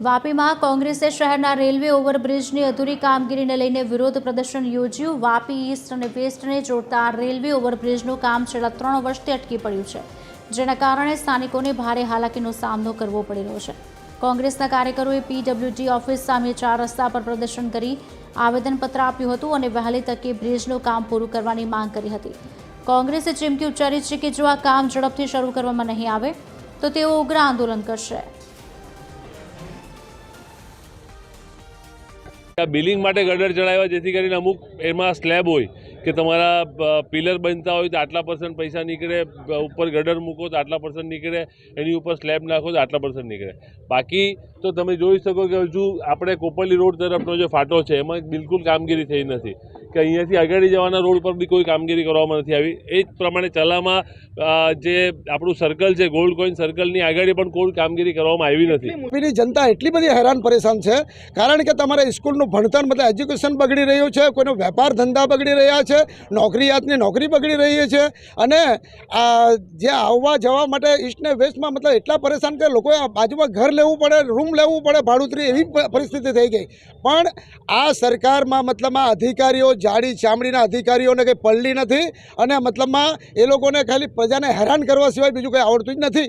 વાપીમાં કોંગ્રેસે શહેરના રેલવે ઓવરબ્રિજની અધૂરી કામગીરીને લઈને વિરોધ પ્રદર્શન યોજ્યું. વાપી ઈસ્ટ અને વેસ્ટને જોડતા રેલવે ઓવરબ્રિજનું કામ છેલ્લા ત્રણ વર્ષથી અટકી પડ્યું છે, જેના કારણે સ્થાનિકોને ભારે હાલાકીનો સામનો કરવો પડી રહ્યો છે. કોંગ્રેસના કાર્યકરોએ પીડબ્લ્યુડી ઓફિસ સામે ચાર રસ્તા પર પ્રદર્શન કરી આવેદનપત્ર આપ્યું હતું અને વહેલી તકે બ્રિજનું કામ પૂરું કરવાની માંગ કરી હતી. કોંગ્રેસે ચીમકી ઉચ્ચારી છે કે જો આ કામ ઝડપથી શરૂ કરવામાં નહીં આવે, તો તેઓ ઉગ્ર આંદોલન કરશે. આ બિલિંગ માટે ગડર ચડાવ્યા, જેથી કરીને અમુક એમાં સ્લેબ હોય કે તમારા પિલર બનતા હોય તો આટલા પર્સન્ટ પૈસા નીકળે ઉપર ગડર મૂકો તો આટલા પર્સન્ટ નીકળે, એની ઉપર સ્લેબ નાખો તો આટલા પર્સન્ટ નીકળે. બાકી તો તમે જોઈ શકો કે હજુ આપણે કોપરલી રોડ તરફનો જે ફાટો છે, એમાં બિલકુલ કામગીરી થઈ નથી. કે અહીંયાથી આગળ જવાના રોડ પર બી કોઈ કામગીરી કરવામાં નથી આવી. એ જ પ્રમાણે ચલામાં જે આપણું સર્કલ છે ગોલ્ડ કોઈન સર્કલની આગળ પણ કોઈ કામગીરી કરવામાં આવી નથી. મોરબીની જનતા એટલી બધી હેરાન પરેશાન છે, કારણ કે તમારા સ્કૂલનું ભણતર મતલબ એજ્યુકેશન બગડી રહ્યું છે, કોઈનો વેપાર ધંધા બગડી રહ્યા છે નોકરીયાતની નોકરી બગડી રહી છે, અને આ જે આવવા જવા માટે ઈસ્ટને વેસ્ટમાં મતલબ એટલા પરેશાન કે લોકોએ બાજુમાં ઘર લેવું પડે રૂમ લેવું પડે ભાડુતરી એવી પરિસ્થિતિ થઈ ગઈ. પણ આ સરકારમાં મતલબ આ અધિકારીઓ જાડી ચામડીના અધિકારીઓને કંઈ પડલી નથી અને મતલબમાં એ લોકોને ખાલી પ્રજાને હેરાન કરવા સિવાય બીજું કંઈ આવડતું જ નથી.